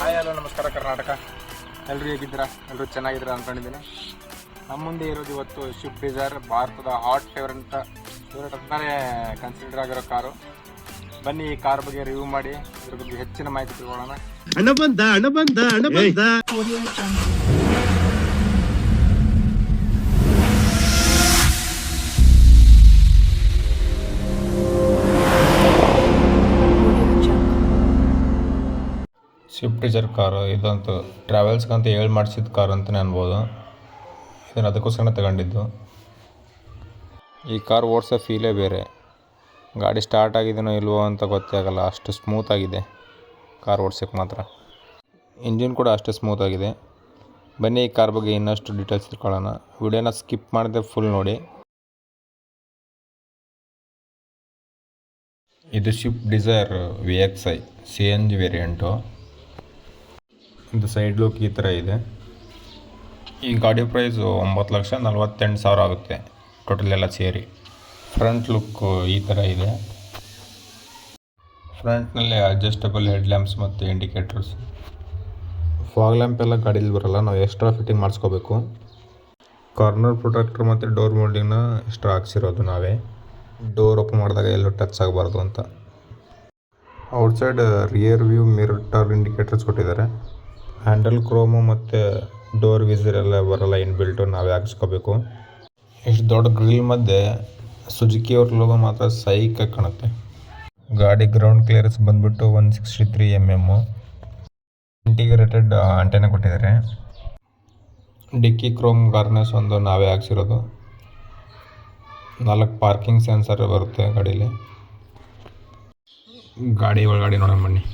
Hi hello ನಮಸ್ಕಾರ ಕರ್ನಾಟಕ. ಎಲ್ಲರೂ ಹೇಗಿದ್ದೀರಾ? ಎಲ್ಲರೂ ಚೆನ್ನಾಗಿದ್ದೀರಾ ಅಂದ್ಕೊಂಡಿದ್ದೀನಿ. ನಮ್ಮ ಮುಂದೆ ಇರೋದು ಇವತ್ತು ಶಿಫ್ಟ್ ಡಿಸೈರ್ ಭಾರತದ ಹಾಟ್ ಫೇವರ್ ಅಂತ ಫೇವ್ರೇಟ್ ಅಂತಾನೆ ಕನ್ಸಿಡರ್ ಆಗಿರೋ ಕಾರು. ಬನ್ನಿ ಈ ಕಾರ್ ಬಗ್ಗೆ ರಿವ್ಯೂ ಮಾಡಿ ಇದ್ರ ಬಗ್ಗೆ ಹೆಚ್ಚಿನ ಮಾಹಿತಿ ತಿಳ್ಕೊಳ್ಳೋಣ. ಸ್ವಿಫ್ಟ್ ಡಿಸೈರ್ ಕಾರು ಇದಂತೂ ಟ್ರಾವೆಲ್ಸ್ಗಂತ ಹೇಳಿ ಮಾಡಿಸಿದ ಕಾರ್ ಅಂತಲೇ ಅನ್ಬೋದು. ಇದನ್ನು ಅದಕ್ಕೋಸ್ಕರ ತಗೊಂಡಿದ್ದು. ಈ ಕಾರ್ ಓಡಿಸೋ ಫೀಲೇ ಬೇರೆ. ಗಾಡಿ ಸ್ಟಾರ್ಟ್ ಆಗಿದೆಯೋ ಇಲ್ವೋ ಅಂತ ಗೊತ್ತೇ ಅಷ್ಟು ಸ್ಮೂತ್ ಆಗಿದೆ ಕಾರ್ ಓಡ್ಸೋಕ್ಕೆ ಮಾತ್ರ. ಇಂಜಿನ್ ಕೂಡ ಅಷ್ಟು ಸ್ಮೂತ್ ಆಗಿದೆ. ಬನ್ನಿ ಈ ಕಾರ್ ಬಗ್ಗೆ ಇನ್ನಷ್ಟು ಡೀಟೇಲ್ಸ್ ತಿಳ್ಕೊಳ್ಳೋಣ. ವಿಡಿಯೋನ ಸ್ಕಿಪ್ ಮಾಡಿದೆ ಫುಲ್ ನೋಡಿ. ಇದು Swift Dzire V X I C N G variant ಇದು ಸೈಡ್ ಲುಕ್ ಈ ಥರ ಇದೆ. ಈ ಗಾಡಿ ಪ್ರೈಸು ಒಂಬತ್ತು ಲಕ್ಷ ನಲ್ವತ್ತೆಂಟು ಸಾವಿರ ಆಗುತ್ತೆ. ಟೋಟಲ್ ಎಲ್ಲ ಸೇರಿ. ಫ್ರಂಟ್ ಲುಕ್ ಈ ಥರ ಇದೆ. ಫ್ರಂಟ್ನಲ್ಲಿ ಅಡ್ಜಸ್ಟಬಲ್ ಹೆಡ್ ಲ್ಯಾಂಪ್ಸ್ ಮತ್ತು ಇಂಡಿಕೇಟರ್ಸ್ ಫಾಗ್ ಲ್ಯಾಂಪ್ ಎಲ್ಲ ಗಾಡೀಲಿ ಬರೋಲ್ಲ. ನಾವು ಎಕ್ಸ್ಟ್ರಾ ಫಿಟ್ಟಿಂಗ್ ಮಾಡಿಸ್ಕೋಬೇಕು. ಕಾರ್ನರ್ ಪ್ರೊಟೆಕ್ಟರ್ ಮತ್ತು ಡೋರ್ ಮೋಲ್ಡಿಂಗ್ನ ಎಕ್ಸ್ಟ್ರಾ ಹಾಕ್ಸಿರೋದು ನಾವೇ. ಡೋರ್ ಓಪನ್ ಮಾಡಿದಾಗ ಎಲ್ಲೂ ಟಚ್ ಆಗಬಾರ್ದು ಅಂತ. Outside rear view mirror turn indicators ಕೊಟ್ಟಿದ್ದಾರೆ. ಹ್ಯಾಂಡಲ್ ಕ್ರೋಮು ಮತ್ತು ಡೋರ್ ವಿಸರ್ ಎಲ್ಲ ಬರಲ್ಲ ಇನ್ಬಿಲ್ಟು ನಾವೇ ಹಾಕಿಸ್ಕೋಬೇಕು. ಇಷ್ಟು ದೊಡ್ಡ ಗ್ರಿಲ್ ಮಧ್ಯೆ ಸುಜುಕಿ ಅವ್ರ ಲೋಗೋ ಮಾತ್ರ ಸೈಕಾಗಿ ಕಾಣುತ್ತೆ. ಗಾಡಿ ಗ್ರೌಂಡ್ ಕ್ಲಿಯರೆನ್ಸ್ ಬಂದ್ಬಿಟ್ಟು one sixty three M M integrated antenna ಕೊಟ್ಟಿದ್ದಾರೆ. ಡಿಕ್ಕಿ ಕ್ರೋಮ್ ಗಾರ್ನೆಸ್ ಒಂದು ನಾವೇ ಹಾಕ್ಸಿರೋದು. ನಾಲ್ಕು ಪಾರ್ಕಿಂಗ್ ಸೆನ್ಸರ್ ಬರುತ್ತೆ ಗಾಡೀಲಿ. ಗಾಡಿ ಒಳಗಡೆ ನೋಡೋಣ ಬನ್ನಿ.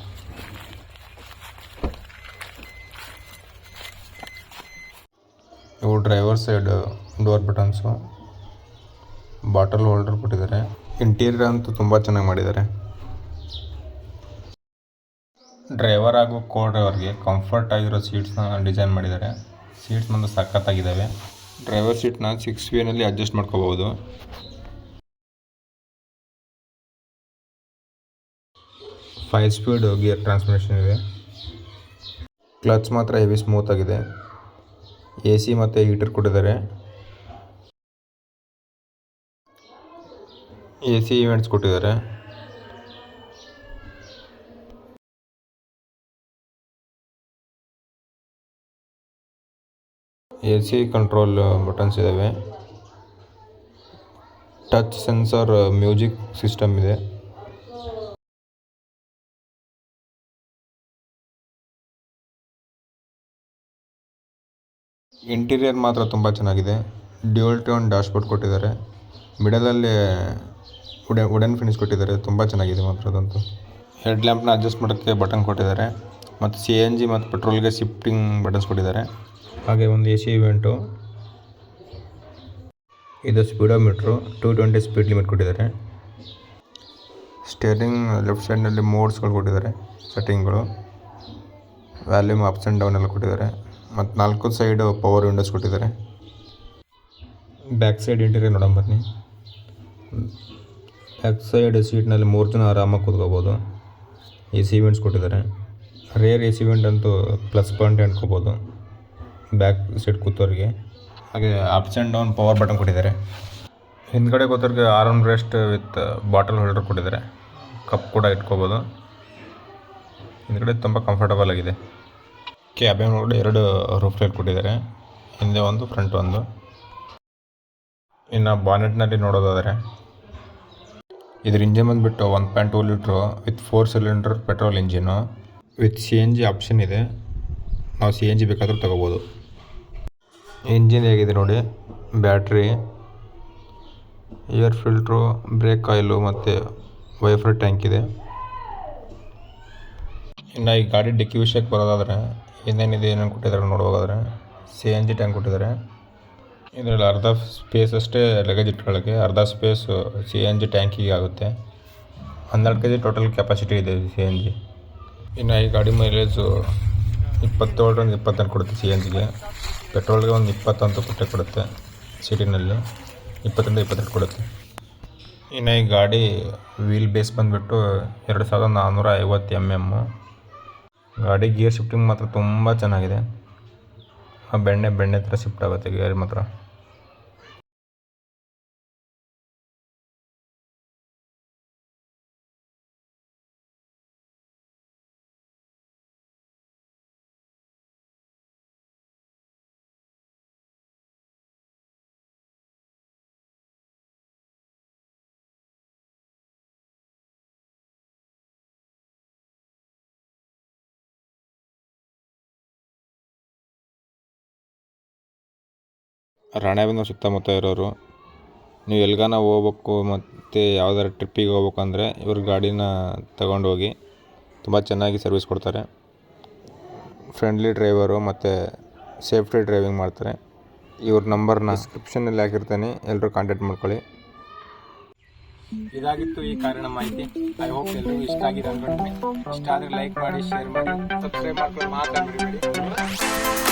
Driver side door buttons bottle holder ಕೊಟ್ಟಿದ್ದಾರೆ. ಇಂಟೀರಿಯರ್ ಅಂತೂ ತುಂಬ ಚೆನ್ನಾಗಿ ಮಾಡಿದ್ದಾರೆ. ಡ್ರೈವರ್ ಹಾಗೂ ಕೋ ಡ್ರೈವರ್ಗೆ ಕಂಫರ್ಟ್ ಆಗಿರೋ ಸೀಟ್ಸ್ನ ಡಿಸೈನ್ ಮಾಡಿದ್ದಾರೆ. ಸೀಟ್ಸ್ ಬಂದು ಸಖತ್ತಾಗಿದ್ದಾವೆ. ಡ್ರೈವರ್ ಸೀಟ್ನ ಸಿಕ್ಸ್ ವೇನಲ್ಲಿ ಅಡ್ಜಸ್ಟ್ ಮಾಡ್ಕೋಬಹುದು. ಫೈವ್ ಸ್ಪೀಡ್ ಗಿಯರ್ ಟ್ರಾನ್ಸ್ಮಿಷನ್ ಇದೆ. ಕ್ಲಚ್ ಮಾತ್ರ ಹೆವಿ ಸ್ಮೂತ್ ಆಗಿದೆ. ಎ ಮತ್ತೆ ಹೀಟರ್ ಕೊಟ್ಟಿದ್ದಾರೆ ಎ ಸಿ ಇವೆಂಟ್ಸ್ ಕೊಟ್ಟಿದ್ದಾರೆ. ಎ ಸಿ ಕಂಟ್ರೋಲ್ ಬಟನ್ಸ್ ಇದ್ದಾವೆ. ಟಚ್ ಸೆನ್ಸರ್ ಮ್ಯೂಸಿಕ್ ಸಿಸ್ಟಮ್ ಇದೆ. ಇಂಟೀರಿಯರ್ ಮಾತ್ರ ತುಂಬ ಚೆನ್ನಾಗಿದೆ. ಡ್ಯುಯಲ್ ಟೋನ್ ಡ್ಯಾಶ್ಬೋರ್ಡ್ ಕೊಟ್ಟಿದ್ದಾರೆ. ಮಿಡಲಲ್ಲಿ ವುಡೆ ವುಡನ್ ಫಿನಿಶ್ ಕೊಟ್ಟಿದ್ದಾರೆ. ತುಂಬ ಚೆನ್ನಾಗಿದೆ ಮಾತ್ರ ಅದಂತೂ ಹೆಡ್ ಲ್ಯಾಂಪ್ನ ಅಡ್ಜಸ್ಟ್ ಮಾಡೋಕ್ಕೆ ಬಟನ್ ಕೊಟ್ಟಿದ್ದಾರೆ. ಮತ್ತು ಸಿ ಎನ್ ಜಿ ಮತ್ತು ಪೆಟ್ರೋಲ್ಗೆ ಶಿಫ್ಟಿಂಗ್ ಬಟನ್ಸ್ ಕೊಟ್ಟಿದ್ದಾರೆ. ಹಾಗೆ ಒಂದು ಎ ಸಿ ಇವೆಂಟು ಇದು speedometer two twenty speed limit ಕೊಟ್ಟಿದ್ದಾರೆ. ಸ್ಟೇರಿಂಗ್ ಲೆಫ್ಟ್ ಸೈಡ್ನಲ್ಲಿ ಮೋಡ್ಸ್ಗಳು ಕೊಟ್ಟಿದ್ದಾರೆ ಸೆಟ್ಟಿಂಗ್ಗಳು ವ್ಯಾಲ್ಯೂಮ್ ಅಪ್ಸ್ ಆ್ಯಂಡ್ ಡೌನ್ ಎಲ್ಲ ಕೊಟ್ಟಿದ್ದಾರೆ. ಮತ್ತು ನಾಲ್ಕು ಸೈಡ್ ಪವರ್ ವಿಂಡೋಸ್ ಕೊಟ್ಟಿದ್ದಾರೆ. ಬ್ಯಾಕ್ ಸೈಡ್ ಇಂಟೀರಿಯರ್ ನೋಡೋಣ ಬನ್ನಿ. ಬ್ಯಾಕ್ ಸೈಡ್ ಸೀಟ್ನಲ್ಲಿ ಮೂರು ಜನ ಆರಾಮಾಗಿ ಕೂತ್ಕೋಬೋದು. ಎ ಸಿ ಇವೆಂಟ್ಸ್ ಕೊಟ್ಟಿದ್ದಾರೆ. ರೇರ್ ಎ ಸಿ ಇವೆಂಟ್ ಅಂತೂ ಪ್ಲಸ್ ಪಾಯಿಂಟ್ ಅಂದ್ಕೋಬೋದು ಬ್ಯಾಕ್ ಸೀಟ್ ಕೂತೋರಿಗೆ. ಹಾಗೆ ups and down power button ಕೊಟ್ಟಿದ್ದಾರೆ. ಹಿಂದ್ಗಡೆ ಕೂತೋರಿಗೆ arm rest with bottle holder ಕೊಟ್ಟಿದ್ದಾರೆ. ಕಪ್ ಕೂಡ ಇಟ್ಕೋಬೋದು. ಹಿಂದ್ಗಡೆ ತುಂಬ ಕಂಫರ್ಟಬಲ್ ಆಗಿದೆ. ಕ್ಯಾಬಿನ್ ಒಳಗಡೆ ಎರಡು ರೂಫ್ ಲೈಟ್ ಕೊಟ್ಟಿದ್ದಾರೆ. ಹಿಂದೆ ಒಂದು ಫ್ರಂಟ್ ಒಂದು. ಇನ್ನು ಬಾನೆಟ್ನಲ್ಲಿ ನೋಡೋದಾದರೆ, ಇದ್ರ ಇಂಜಿನ್ ಬಂದುಬಿಟ್ಟು one point two litre with four cylinder petrol engine with C N G option ಇದೆ. ನಾವು ಸಿ ಎನ್ ಜಿ ಬೇಕಾದರೂ ತಗೋಬೋದು. ಇಂಜಿನ್ ಹೇಗಿದೆ ನೋಡಿ battery air filter brake oil ಮತ್ತು ವೈಫರ್ ಟ್ಯಾಂಕ್ ಇದೆ. ಇನ್ನು ಈ ಗಾಡಿ ಡಿಕ್ಕಿ ವಿಷಯಕ್ಕೆ ಬರೋದಾದರೆ ಇನ್ನೇನಿದೆ ಏನೇನು ಕೊಟ್ಟಿದ್ದಾರೆ ನೋಡೋದಾದ್ರೆ ಸಿ ಎನ್ ಜಿ ಟ್ಯಾಂಕ್ ಕೊಟ್ಟಿದ್ದಾರೆ. ಇದರಲ್ಲಿ ಅರ್ಧ ಸ್ಪೇಸ್ ಅಷ್ಟೇ ಲಗೇಜ್ ಇಟ್ಕೊಳ್ಳೋಕ್ಕೆ ಅರ್ಧ ಸ್ಪೇಸು ಸಿ ಎನ್ ಜಿ ಟ್ಯಾಂಕಿಗೆ ಆಗುತ್ತೆ. ಹನ್ನೆರಡು ಕೆ ಜಿ ಟೋಟಲ್ ಕೆಪಾಸಿಟಿ ಇದೆ ಸಿ ಎನ್ ಜಿ ಇನ್ನು ಈ ಗಾಡಿ ಮೈಲೇಜು ಇಪ್ಪತ್ತೇಳರಿಂದ ಇಪ್ಪತ್ತೆಂಟು ಕೊಡುತ್ತೆ ಸಿ ಎನ್ ಜಿಗೆ ಪೆಟ್ರೋಲ್ಗೆ ಒಂದು ಇಪ್ಪತ್ತಂತೂ ಕೊಟ್ಟೆ ಕೊಡುತ್ತೆ ಸಿಟಿನಲ್ಲಿ. ಇಪ್ಪತ್ತರಿಂದ ಇಪ್ಪತ್ತೆರಡು ಕೊಡುತ್ತೆ. ಇನ್ನು ಈ ಗಾಡಿ ವೀಲ್ ಬೇಸ್ ಬಂದುಬಿಟ್ಟು ಎರಡು ಸಾವಿರದ ನಾನ್ನೂರ ಐವತ್ತು ಎಂ ಎಮ್ಮು ಗಾಡಿ ಗೇರ್ ಶಿಫ್ಟಿಂಗ್ ಮಾತ್ರ ತುಂಬ ಚೆನ್ನಾಗಿದೆ. ಬೆಣ್ಣೆ ಬೆಣ್ಣೆ ಥರ ಶಿಫ್ಟ್ ಆಗುತ್ತೆ ಗೇರ್ ಮಾತ್ರ. ರಾಣೆಬೆನ್ನೂರು ಸುತ್ತಮುತ್ತ ಇರೋರು, ನೀವು ಎಲ್ಗಾನ ಹೋಗ್ಬೇಕು ಮತ್ತು ಯಾವ್ದಾರು ಟ್ರಿಪ್ಪಿಗೆ ಹೋಗ್ಬೇಕಂದ್ರೆ ಇವ್ರ ಗಾಡಿನ ತಗೊಂಡೋಗಿ ತುಂಬ ಚೆನ್ನಾಗಿ ಸರ್ವಿಸ್ ಕೊಡ್ತಾರೆ. ಫ್ರೆಂಡ್ಲಿ ಡ್ರೈವರು ಮತ್ತು ಸೇಫ್ಟಿ ಡ್ರೈವಿಂಗ್ ಮಾಡ್ತಾರೆ. ಇವ್ರ ನಂಬರ್ನ ಡಿಸ್ಕ್ರಿಪ್ಷನಲ್ಲಿ ಹಾಕಿರ್ತೀನಿ ಎಲ್ಲರೂ ಕಾಂಟ್ಯಾಕ್ಟ್ ಮಾಡ್ಕೊಳ್ಳಿ. ಇದಾಗಿತ್ತು ಈ ಕಾರಣ ಮಾಹಿತಿ. ಐ ಹೋಪ್ ಎಲ್ಲರೂ ಇಷ್ಟ ಆಗಿದೆ ಅನ್ಕೊಂಡ್ರೆ ಇಷ್ಟ ಆದರೆ ಲೈಕ್ ಮಾಡಿ ಶೇರ್ ಮಾಡಿ ಸಬ್ಸ್ಕ್ರೈಬ್ ಮಾಡ್ಕೊಂಡು ಮಾತಾಡ್ಬಿಡಿ